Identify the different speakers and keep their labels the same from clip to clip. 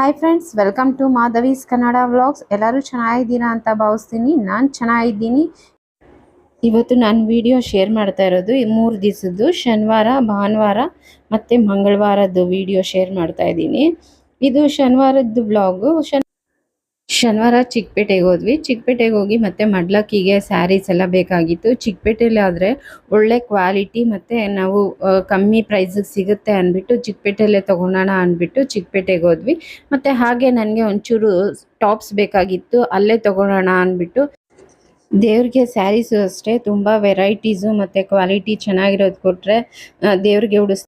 Speaker 1: Hi friends welcome to Madhavi's Kannada vlogs ಎಲ್ಲರೂ ಚೆನ್ನಾಗಿದ್ದೀರಾ ಅಂತ ಭಾವಿಸ್ತೀನಿ. ನಾನು ಚೆನ್ನಾಗಿದ್ದೀನಿ. ಇವತ್ತು ನಾನು ವಿಡಿಯೋ ಶೇರ್ ಮಾಡ್ತಾ ಇರೋದು ಮೂರು ದಿವಸದ್ದು ಶನಿವಾರ, ಭಾನುವಾರ ಮತ್ತು ಮಂಗಳವಾರದ್ದು ವಿಡಿಯೋ ಶೇರ್ ಮಾಡ್ತಾ ಇದ್ದೀನಿ. ಇದು ಶನಿವಾರದ್ದು ಬ್ಲಾಗ್ ಶನ್ ಶನಿವಾರ ಚಿಕ್ಕಪೇಟೆಗೆ ಹೋದ್ವಿ. ಚಿಕ್ಕಪೇಟೆಗೆ ಹೋಗಿ ಮತ್ತೆ ಮಡ್ಲಕ್ಕಿಗೆ ಸ್ಯಾರೀಸ್ ಎಲ್ಲ ಬೇಕಾಗಿತ್ತು. ಚಿಕ್ಕಪೇಟೆಯಲ್ಲಿ ಆದರೆ ಒಳ್ಳೆ ಕ್ವಾಲಿಟಿ ಮತ್ತು ನಾವು ಕಮ್ಮಿ ಪ್ರೈಸಿಗೆ ಸಿಗುತ್ತೆ ಅಂದ್ಬಿಟ್ಟು ಚಿಕ್ಕಪೇಟೆಯಲ್ಲೇ ತೊಗೊಳೋಣ ಅಂದ್ಬಿಟ್ಟು ಚಿಕ್ಕಪೇಟೆಗೆ ಹೋದ್ವಿ. ಮತ್ತು ಹಾಗೆ ನನಗೆ ಒಂಚೂರು ಟಾಪ್ಸ್ ಬೇಕಾಗಿತ್ತು, ಅಲ್ಲೇ ತೊಗೊಳೋಣ ಅಂದ್ಬಿಟ್ಟು. ದೇವ್ರಿಗೆ ಸ್ಯಾರೀಸು ಅಷ್ಟೇ, ತುಂಬ ವೆರೈಟೀಸು ಮತ್ತು ಕ್ವಾಲಿಟಿ ಚೆನ್ನಾಗಿರೋದು ಕೊಟ್ಟರೆ ದೇವ್ರಿಗೆ ಉಡಿಸ್,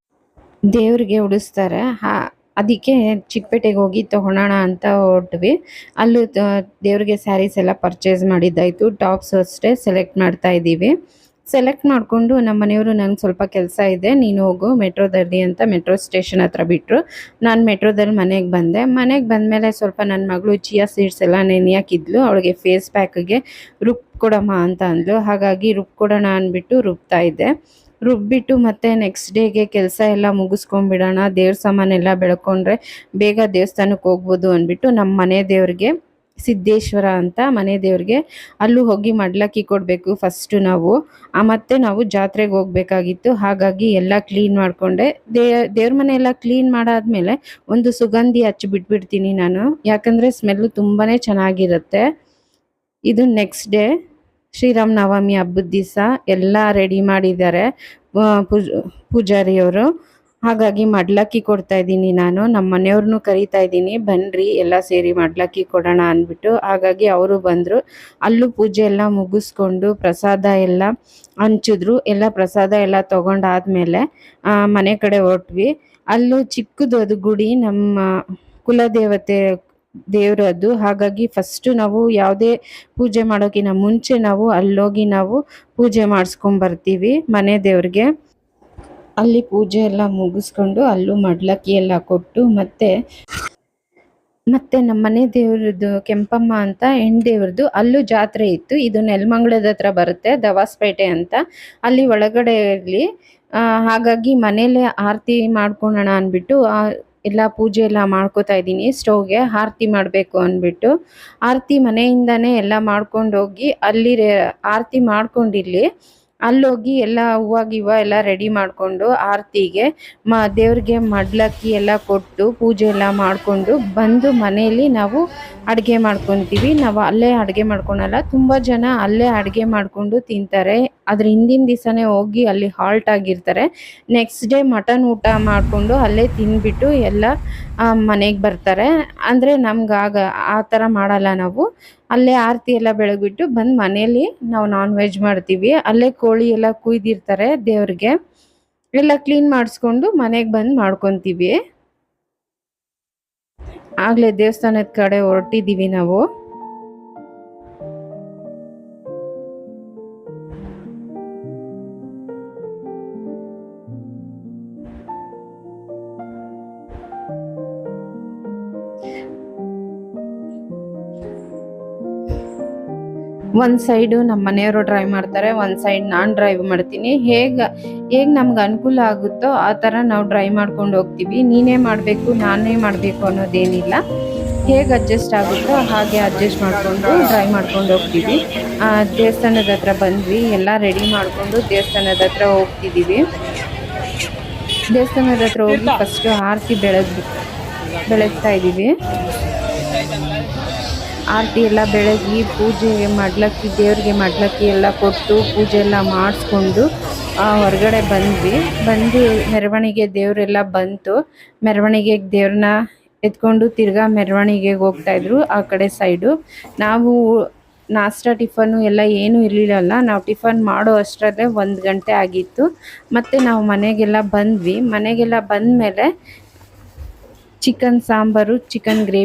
Speaker 1: ದೇವ್ರಿಗೆ ಉಡಿಸ್ತಾರೆ. ಹಾ ಅದಕ್ಕೆ ಚಿಕ್ಕಪೇಟೆಗೆ ಹೋಗಿ ತೊಗೊಳೋಣ ಅಂತ ಹೊರಟ್ವಿ. ಅಲ್ಲೂ ದೇವ್ರಿಗೆ ಸ್ಯಾರೀಸ್ ಎಲ್ಲ ಪರ್ಚೇಸ್ ಮಾಡಿದ್ದಾಯಿತು. ಟಾಪ್ಸ್ ಅಷ್ಟೇ ಸೆಲೆಕ್ಟ್ ಮಾಡ್ತಾ ಇದ್ದೀವಿ. ಸೆಲೆಕ್ಟ್ ಮಾಡಿಕೊಂಡು ನಮ್ಮ ಮನೆಯವರು ನಂಗೆ ಸ್ವಲ್ಪ ಕೆಲಸ ಇದೆ, ನೀನು ಹೋಗು ಮೆಟ್ರೋದಲ್ಲಿ ಅಂತ ಮೆಟ್ರೋ ಸ್ಟೇಷನ್ ಹತ್ರ ಬಿಟ್ಟರು ನಾನು ಮೆಟ್ರೋದಲ್ಲಿ ಮನೆಗೆ ಬಂದೆ. ಮನೆಗೆ ಬಂದಮೇಲೆ ಸ್ವಲ್ಪ ನನ್ನ ಮಗಳು ಚಿಯಾ ಸೀಡ್ಸ್ ಎಲ್ಲ ನೆನೆಯಾಕಿದ್ಲು. ಅವಳಿಗೆ ಫೇಸ್ ಪ್ಯಾಕ್ಗೆ ರುಬ್ ಕೊಡಮ್ಮ ಅಂತ ಅಂದ್ಲು. ಹಾಗಾಗಿ ರುಬ್ ಕೊಡೋಣ ಅಂದ್ಬಿಟ್ಟು ರುಬ್ತಾ ಇದ್ದೆ. ರುಬ್ಬಿಟ್ಟು ಮತ್ತೆ ನೆಕ್ಸ್ಟ್ ಡೇಗೆ ಕೆಲಸ ಎಲ್ಲ ಮುಗಿಸ್ಕೊಂಡ್ಬಿಡೋಣ. ದೇವ್ರ ಸಾಮಾನೆಲ್ಲ ಬೆಳ್ಕೊಂಡ್ರೆ ಬೇಗ ದೇವಸ್ಥಾನಕ್ಕೆ ಹೋಗ್ಬೋದು ಅಂದ್ಬಿಟ್ಟು ನಮ್ಮ ಮನೆ ದೇವ್ರಿಗೆ ಸಿದ್ದೇಶ್ವರ ಅಂತ ಮನೆ ದೇವ್ರಿಗೆ ಅಲ್ಲೂ ಹೋಗಿ ಮಡ್ಲಕ್ಕಿ ಕೊಡಬೇಕು ಫಸ್ಟು ನಾವು. ಮತ್ತೆ ನಾವು ಜಾತ್ರೆಗೆ ಹೋಗ್ಬೇಕಾಗಿತ್ತು. ಹಾಗಾಗಿ ಎಲ್ಲ ಕ್ಲೀನ್ ಮಾಡಿಕೊಂಡೆ. ದೇ, ದೇವ್ರ ಮನೆ ಎಲ್ಲ ಕ್ಲೀನ್ ಮಾಡಾದ್ಮೇಲೆ ಒಂದು ಸುಗಂಧಿ ಹಚ್ಚಿ ಬಿಟ್ಬಿಡ್ತೀನಿ ನಾನು. ಯಾಕಂದರೆ ಸ್ಮೆಲ್ಲು ತುಂಬಾ ಚೆನ್ನಾಗಿರುತ್ತೆ. ಇದು ನೆಕ್ಸ್ಟ್ ಡೇ ಶ್ರೀರಾಮನವಮಿ ಹಬ್ಬದ ದಿವಸ ಎಲ್ಲ ರೆಡಿ ಮಾಡಿದ್ದಾರೆ ಪೂಜ ಪೂಜ್, ಪೂಜಾರಿಯವರು. ಹಾಗಾಗಿ ಮಡ್ಲಕ್ಕಿ ಕೊಡ್ತಾ ಇದ್ದೀನಿ ನಾನು. ನಮ್ಮ ಮನೆಯವ್ರನ್ನೂ ಕರಿತಾ ಇದ್ದೀನಿ. ಬನ್ನಿರಿ ಎಲ್ಲ ಸೇರಿ ಮಡ್ಲಕ್ಕಿ ಕೊಡೋಣ ಅಂದ್ಬಿಟ್ಟು. ಹಾಗಾಗಿ ಅವರು ಬಂದರು. ಅಲ್ಲೂ ಪೂಜೆ ಎಲ್ಲ ಮುಗಿಸ್ಕೊಂಡು ಪ್ರಸಾದ ಎಲ್ಲ ಹಂಚಿದ್ರು. ಎಲ್ಲ ಪ್ರಸಾದ ಎಲ್ಲ ತೊಗೊಂಡಾದ್ಮೇಲೆ ಮನೆ ಕಡೆ ಹೊರಟ್ವಿ. ಅಲ್ಲೂ ಚಿಕ್ಕದು ಗುಡಿ ನಮ್ಮ ಕುಲದೇವತೆ ದೇವರದ್ದು. ಹಾಗಾಗಿ ಫಸ್ಟು ನಾವು ಯಾವುದೇ ಪೂಜೆ ಮಾಡೋಕ್ಕಿಂತ ಮುಂಚೆ ನಾವು ಅಲ್ಲೋಗಿ ನಾವು ಪೂಜೆ ಮಾಡಿಸ್ಕೊಂಬರ್ತೀವಿ ಮನೆ ದೇವ್ರಿಗೆ. ಅಲ್ಲಿ ಪೂಜೆ ಎಲ್ಲ ಮುಗಿಸ್ಕೊಂಡು ಅಲ್ಲೂ ಮಡ್ಲಕ್ಕಿ ಎಲ್ಲ ಕೊಟ್ಟು ಮತ್ತೆ ಮತ್ತೆ ನಮ್ಮ ಮನೆ ದೇವ್ರದ್ದು ಕೆಂಪಮ್ಮ ಅಂತ ದೇವ್ರದ್ದು ಅಲ್ಲೂ ಜಾತ್ರೆ ಇತ್ತು. ಇದು ನೆಲಮಂಗ್ಲದ ಹತ್ರ ಬರುತ್ತೆ, ದವಾಸ್ಪೇಟೆ ಅಂತ. ಅಲ್ಲಿ ಒಳಗಡೆ ಇರಲಿ. ಹಾಗಾಗಿ ಮನೇಲೆ ಆರತಿ ಮಾಡ್ಕೊಳ್ಳೋಣ ಅಂದ್ಬಿಟ್ಟು ಎಲ್ಲ ಪೂಜೆ ಎಲ್ಲ ಮಾಡ್ಕೋತಾ ಇದ್ದೀನಿ, ಸ್ಟವ್ಗೆ ಆರತಿ ಮಾಡಬೇಕು ಅಂದ್ಬಿಟ್ಟು. ಆರತಿ ಮನೆಯಿಂದನೇ ಎಲ್ಲ ಮಾಡ್ಕೊಂಡು ಹೋಗಿ ಅಲ್ಲಿ ಆರತಿ ಮಾಡ್ಕೊಂಡಿಲ್ಲಿ ಅಲ್ಲೋಗಿ ಎಲ್ಲ ಹೂವ ಗಿವ ಎಲ್ಲ ರೆಡಿ ಮಾಡಿಕೊಂಡು ಆರತಿಗೆ ಮ ದೇವ್ರಿಗೆ ಮಡ್ಲಕ್ಕಿ ಎಲ್ಲ ಕೊಟ್ಟು ಪೂಜೆ ಎಲ್ಲ ಮಾಡಿಕೊಂಡು ಬಂದು ಮನೆಯಲ್ಲಿ ನಾವು ಅಡುಗೆ ಮಾಡ್ಕೊತೀವಿ. ನಾವು ಅಲ್ಲೇ ಅಡುಗೆ ಮಾಡ್ಕೊಳಲ್ಲ, ತುಂಬ ಜನ ಅಲ್ಲೇ ಅಡುಗೆ ಮಾಡಿಕೊಂಡು ತಿಂತಾರೆ. ಅದ್ರ ಹಿಂದಿನ ದಿವಸನೇ ಹೋಗಿ ಅಲ್ಲಿ ಹಾಲ್ಟ್ ಆಗಿರ್ತಾರೆ. ನೆಕ್ಸ್ಟ್ ಡೇ ಮಟನ್ ಊಟ ಮಾಡಿಕೊಂಡು ಅಲ್ಲೇ ತಿಂದ್ಬಿಟ್ಟು ಎಲ್ಲ ಮನೆಗೆ ಬರ್ತಾರೆ. ಅಂದರೆ ನಮ್ಗೆ ಆಗ ಆ ಥರ ಮಾಡಲ್ಲ ನಾವು. ಅಲ್ಲೇ ಆರತಿ ಎಲ್ಲ ಬೆಳಗ್ಬಿಟ್ಟು ಬಂದು ಮನೇಲಿ ನಾವು ನಾನ್ ವೆಜ್ ಮಾಡ್ತೀವಿ. ಅಲ್ಲೇ ಕೋಳಿ ಎಲ್ಲ ಕುಯ್ದಿರ್ತಾರೆ ದೇವ್ರಿಗೆ. ಎಲ್ಲ ಕ್ಲೀನ್ ಮಾಡಿಸ್ಕೊಂಡು ಮನೆಗೆ ಬಂದು ಮಾಡ್ಕೊತೀವಿ. ಆಗಲೇ ದೇವಸ್ಥಾನದ ಕಡೆ ಹೊರಟಿದ್ದೀವಿ ನಾವು. ಒಂದು ಸೈಡು ನಮ್ಮ ಮನೆಯವರು ಡ್ರೈವ್ ಮಾಡ್ತಾರೆ ಒಂದು ಸೈಡ್ ನಾನು ಡ್ರೈವ್ ಮಾಡ್ತೀನಿ. ಹೇಗೆ ಹೇಗೆ ನಮ್ಗೆ ಅನುಕೂಲ ಆಗುತ್ತೋ ಆ ಥರ ನಾವು ಡ್ರೈವ್ ಮಾಡ್ಕೊಂಡು ಹೋಗ್ತೀವಿ. ನೀನೇ ಮಾಡಬೇಕು, ನಾನೇ ಮಾಡಬೇಕು ಅನ್ನೋದೇನಿಲ್ಲ. ಹೇಗೆ ಅಡ್ಜಸ್ಟ್ ಆಗುತ್ತೋ ಹಾಗೆ ಅಡ್ಜಸ್ಟ್ ಮಾಡಿಕೊಂಡು ಡ್ರೈವ್ ಮಾಡ್ಕೊಂಡು ಹೋಗ್ತೀವಿ. ದೇವಸ್ಥಾನದ ಹತ್ರ ಬಂದ್ವಿ, ಎಲ್ಲ ರೆಡಿ ಮಾಡಿಕೊಂಡು ದೇವಸ್ಥಾನದ ಹತ್ರ ಹೋಗ್ತಿದ್ದೀವಿ ದೇವಸ್ಥಾನದ ಹತ್ರ ಹೋಗಿ ಫಸ್ಟು ಆರತಿ ಬೆಳಗ್, ಬೆಳಗ್ತಾ ಇದ್ದೀವಿ ಆರತಿ ಎಲ್ಲ ಬೆಳಗಿ ಪೂಜೆ ಮಾಡ್ಲಕ್ಕಿ, ದೇವ್ರಿಗೆ ಮಾಡ್ಲಕ್ಕಿ ಎಲ್ಲ ಕೊಟ್ಟು ಪೂಜೆ ಎಲ್ಲ ಮಾಡಿಸ್ಕೊಂಡು ಹೊರಗಡೆ ಬಂದ್ವಿ. ಬಂದು ಮೆರವಣಿಗೆ ದೇವರೆಲ್ಲ ಬಂತು. ಮೆರವಣಿಗೆಗೆ ದೇವ್ರನ್ನ ಎತ್ಕೊಂಡು ತಿರ್ಗಾ ಮೆರವಣಿಗೆಗೆ ಹೋಗ್ತಾ ಇದ್ರು ಆ ಕಡೆ ಸೈಡು ನಾವು ನಾಷ್ಟ ಟಿಫನ್ನು ಎಲ್ಲ ಏನೂ ಇರಲಿಲ್ಲ ನಾವು ಟಿಫನ್ ಮಾಡೋ ಅಷ್ಟರಲ್ಲೇ ಒಂದು ಗಂಟೆ ಆಗಿತ್ತು. ಮತ್ತು ನಾವು ಮನೆಗೆಲ್ಲ ಬಂದ್ವಿ. ಮನೆಗೆಲ್ಲ ಬಂದಮೇಲೆ ಚಿಕನ್ ಸಾಂಬಾರು, ಚಿಕನ್ ಗ್ರೇವಿ.